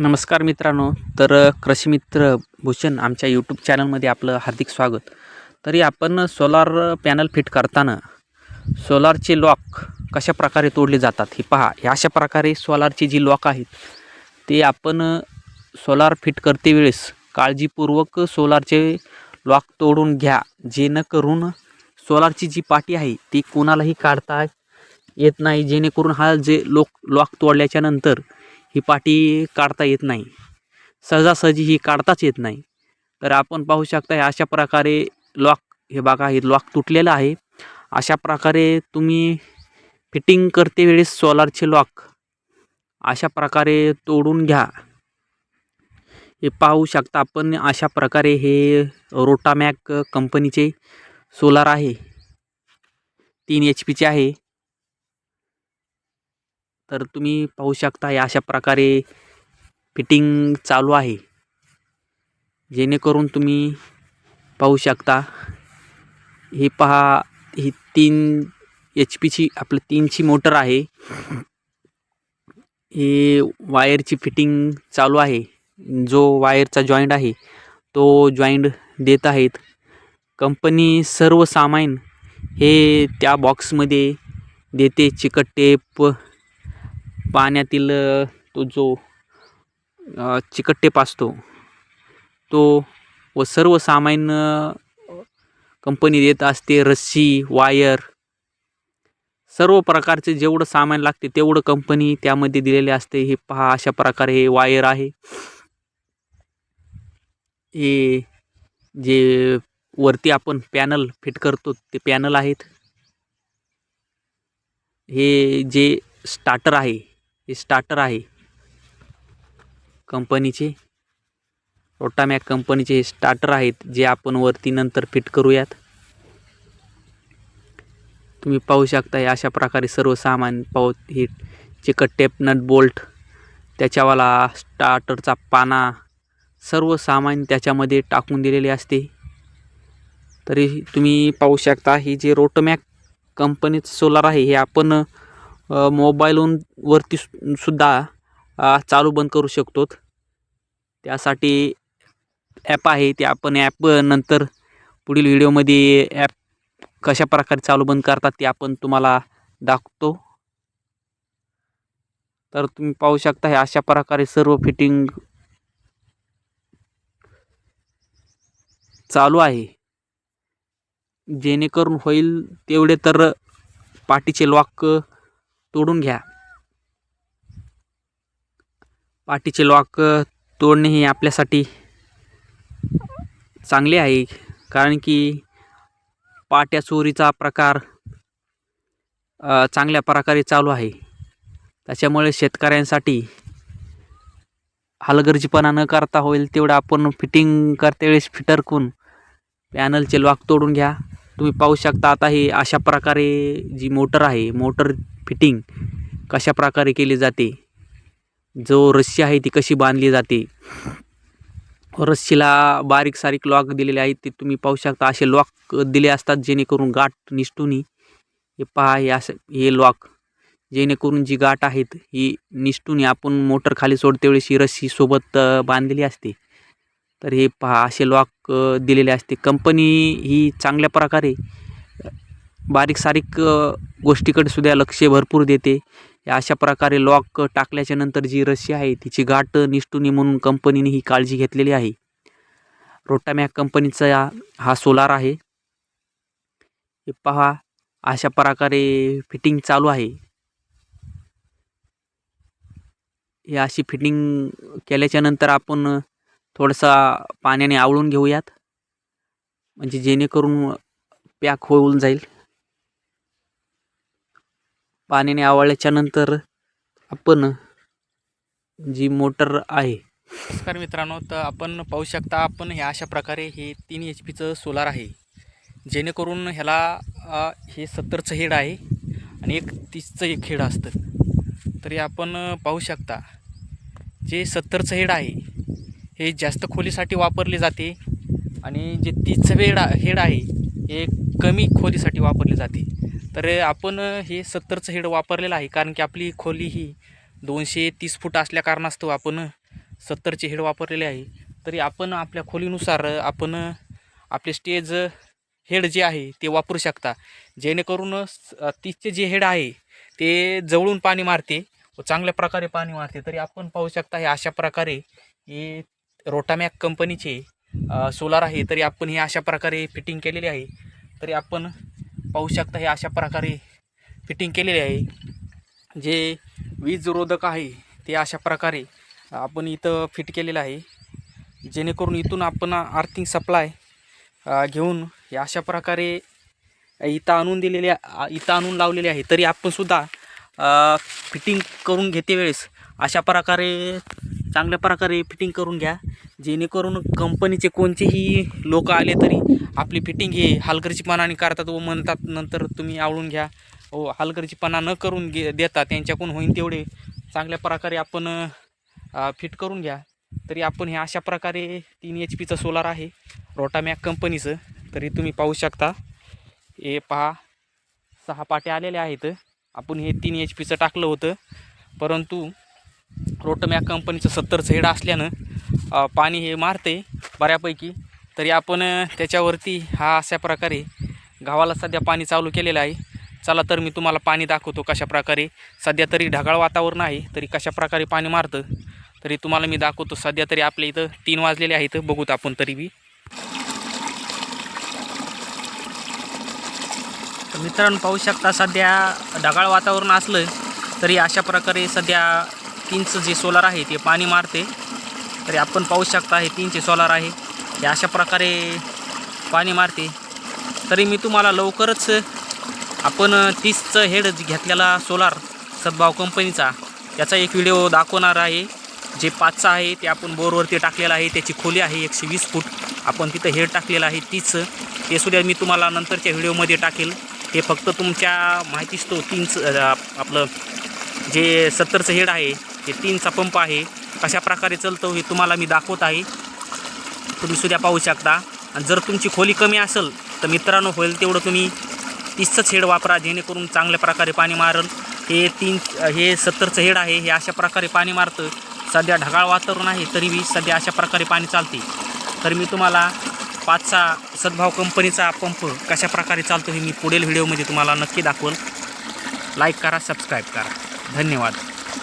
नमस्कार मित्रांनो. तर कृषीमित्र भूषण आमच्या यूट्यूब चॅनलमध्ये आपलं हार्दिक स्वागत. तरी आपण सोलार पॅनल फिट करताना सोलारचे लॉक कशा प्रकारे तोडले जातात हे पहा. हे अशा प्रकारे सोलारचे जी लॉक आहेत ते आपण सोलार फिट करते वेळेस काळजीपूर्वक सोलारचे लॉक तोडून घ्या. जेणेकरून सोलारची जी पाटी आहे ती कोणालाही काढता येत नाही. जेणेकरून हा जे लोक लॉक तोडल्याच्या नंतर ही पाटी काढता येत नाही. सहजासहजी ही काढताच येत नाही. तर आपण पाहू शकता हे अशा प्रकारे लॉक हे बघा हे लॉक तुटलेलं आहे. अशा प्रकारे तुम्ही फिटिंग करते वेळेस सोलारचे लॉक अशा प्रकारे तोडून घ्या. हे पाहू शकता आपण अशा प्रकारे हे रोटामॅक कंपनीचे सोलार आहे. तीन एच पीचे आहे. तर तुम्ही पाहू शकता या अशा प्रकारे फिटिंग चालू आहे. जेणेकरून तुम्ही पाहू शकता हे पहा ही तीन एच पीची आपलं तीनची मोटर आहे. हे वायरची फिटिंग चालू आहे. जो वायरचा जॉईंट आहे तो जॉईंट देत आहेत. कंपनी सर्व सामान हे त्या बॉक्समध्ये देते. चिकट टेप पाण्यातील तो जो चिकट्टेप चिकट टेप असतो तो व सर्व सामान कंपनी देत असते रस्सी वायर सर्व प्रकारचे जेवढं सामान लागते तेवढं कंपनी त्यामध्ये दिलेले असते. हे पहा अशा प्रकारे हे वायर आहे. हे जे वरती आपण पॅनल फिट करतो ते पॅनल आहेत. हे जे स्टार्टर आहे हे स्टार्टर आहे. कंपनीचे रोटामॅक कंपनीचे हे स्टार्टर आहेत जे आपण वरती नंतर फिट करूयात. तुम्ही पाहू शकता हे अशा प्रकारे सर्व सामान पाहू हे चिकट टेप नट बोल्ट त्याच्यावाला स्टार्टरचा पाना सर्व सामान त्याच्यामध्ये टाकून दिलेले असते. तरी तुम्ही पाहू शकता ही जे रोटमॅक कंपनीचं सोलार आहे हे आपण मोबाईलवरती मोबाईलहून वरती सु- सुद्धा चालू बंद करू शकतो त्यासाठी ॲप आहे ते आपण ॲप नंतर पुढील व्हिडिओमध्ये ॲप कशा प्रकारे चालू बंद करतात ते आपण तुम्हाला दाखवतो. तर तुम्ही पाहू शकता हे अशा प्रकारे सर्व फिटिंग चालू आहे. जेणेकरून होईल तेवढे तर पाठीचे लॉक तोडून घ्या. पाठीचे लॉक तोडणे हे आपल्यासाठी चांगले आहे. कारण की पाट्या चोरीचा प्रकार चांगल्या प्रकारे चालू आहे. त्याच्यामुळे शेतकऱ्यांसाठी हलगर्जीपणा न करता होईल तेवढं आपण फिटिंग करते वेळेस फिटर करून पॅनलचे लॉक तोडून घ्या. तुम्ही पाहू शकता आता हे अशा प्रकारे जी मोटर आहे मोटर फिटिंग कशा प्रकारे केली जाते? जो रस्सी आहे ती कशी बांधली जाते? रस्सीला बारीक सारीक लॉक दिलेले आहेत ते तुम्ही पाहू शकता. असे लॉक दिले असतात जेणेकरून गाठ निष्ठुनी हे पहा हे असं हे लॉक जेणेकरून जी गाठ आहेत ही निष्ठुनी आपण मोटर खाली सोडते वेळेस ही रस्सी सोबत बांधलेली असते. तर हे पहा असे लॉक दिलेले असते. कंपनी ही चांगल्या प्रकारे बारीक सारीक गोष्टीकडे सुद्धा लक्ष भरपूर देते. या अशा प्रकारे लॉक टाकल्याच्या नंतर जी रस्सी आहे तिची गाठ निष्ठुनी म्हणून कंपनीने ही काळजी घेतलेली आहे. रोटामॅक कंपनीचा हा सोलार आहे. हे पहा अशा प्रकारे फिटिंग चालू आहे. हे अशी फिटिंग केल्याच्यानंतर आपण थोडासा पाण्याने आवळून घेऊयात. म्हणजे जेणेकरून पॅक होऊन जाईल. पाण्याने आवळल्याच्या नंतर आपण जी मोटर आहे. नमस्कार मित्रांनो तर आपण पाहू शकता आपण हे अशा प्रकारे हे तीन एच पीचं सोलार आहे. जेणेकरून ह्याला हे सत्तरचं हेड आहे आणि एक तीसचं एक हेड असतं. तरी आपण पाहू शकता जे सत्तरचं हेड आहे हे जास्त खोलीसाठी वापरले जाते आणि जे तीसचं हेड हेड आहे हे कमी खोलीसाठी वापरले जाते. तर आपण हे सत्तरचं हेड वापरलेलं आहे. कारण की आपली खोली ही दोनशे तीस फूट असल्या कारणास्तव आपण सत्तरचे हेड वापरलेले आहे. तरी आपण आपल्या खोलीनुसार आपण आपले स्टेज हेड जे आहे ते वापरू शकता. जेणेकरून स- तीसचे जे हेड आहे ते जवळून पाणी मारते व चांगल्या प्रकारे पाणी मारते. तरी आपण पाहू शकता हे अशा प्रकारे हे रोटामॅक कंपनीचे सोलार आहे. तरी आपण हे अशा प्रकारे फिटिंग केलेले आहे. तरी आपण पाहू शकता हे अशा प्रकारे फिटिंग केलेले आहे. जे वीज रोधक आहे ते अशा प्रकारे आपण इथं फिट केलेलं आहे. जेणेकरून इथून आपण आर्थिंग सप्लाय घेऊन हे अशा प्रकारे इथं आणून दिलेले इथं आणून लावलेले आहे. तरी आपणसुद्धा फिटिंग करून घेते वेळेस अशा प्रकारे चांगल्या प्रकारे फिटिंग करून घ्या. जेणेकरून कंपनीचे कोणतेही लोक आले तरी आपली फिटिंग हे हलगर्जीपणाने करतात व म्हणतात नंतर तुम्ही आवळून घ्या. व हलगर्जीपणा न करून घे देता त्यांच्याकडून होईन तेवढे. चांगल्या प्रकारे आपण फिट करून घ्या. तरी आपण हे अशा प्रकारे तीन एच पीचं सोलार आहे रोटामॅक कंपनीचं तरी तुम्ही पाहू शकता. हे पहा सहा पाट्या आलेल्या आहेत. आपण हे तीन एच पीचं टाकलं होतं. परंतु रोटमॅक कंपनीचं सत्तरचं हेड असल्यानं पाणी हे मारते बऱ्यापैकी. तरी आपण त्याच्यावरती हा अशा प्रकारे गावाला सध्या पाणी चालू केलेलं आहे. चला तर मी तुम्हाला पाणी दाखवतो कशा प्रकारे. सध्या तरी ढगाळ वातावरण आहे तरी कशा प्रकारे पाणी मारतं तरी तुम्हाला मी दाखवतो. सध्या तरी आपल्या इथं तीन वाजलेले आहेत बघूत आपण तरी बी. तर मित्रांनो पाहू शकता सध्या ढगाळ वातावरण असलं तरी अशा प्रकारे सध्या तीनचं जे सोलार आहे ते पाणी मारते. तरी आपण पाहू शकता हे तीनचे सोलार आहे. हे अशा प्रकारे पाणी मारते. तरी मी तुम्हाला लवकरच आपण तीसचं हेड घेतलेला सोलार सद्भाव कंपनीचा त्याचा एक व्हिडिओ दाखवणार आहे. जे पाचचं आहे ते आपण बोरवरती टाकलेलं आहे. त्याची खोली आहे एकशे वीस फूट. आपण तिथं हेड टाकलेलं आहे तीचं ते सुद्धा मी तुम्हाला नंतरच्या व्हिडिओमध्ये टाकेल. ते फक्त तुमच्या माहितीच तो तीनचं आपलं जे सत्तरचं हेड आहे हे तीनचा पंप आहे. कशा प्रकारे चालतो हे तुम्हाला मी दाखवत आहे. तुम्ही सुद्धा पाहू शकता. आणि जर तुमची खोली कमी असेल तर मित्रांनो होईल तेवढं तुम्ही तीसचंच हेड वापरा जेणेकरून चांगल्या प्रकारे पाणी मारल. हे तीन हे सत्तरचं हेड आहे हे अशा प्रकारे पाणी मारतं. सध्या ढगाळ वातावरण आहे तरी बी सध्या अशा प्रकारे पाणी चालते. तर मी तुम्हाला पाचचा सद्भाव कंपनीचा पंप कशा प्रकारे चालतो हे मी पुढील व्हिडिओमध्ये तुम्हाला नक्की दाखवल. लाईक करा सबस्क्राईब करा. धन्यवाद.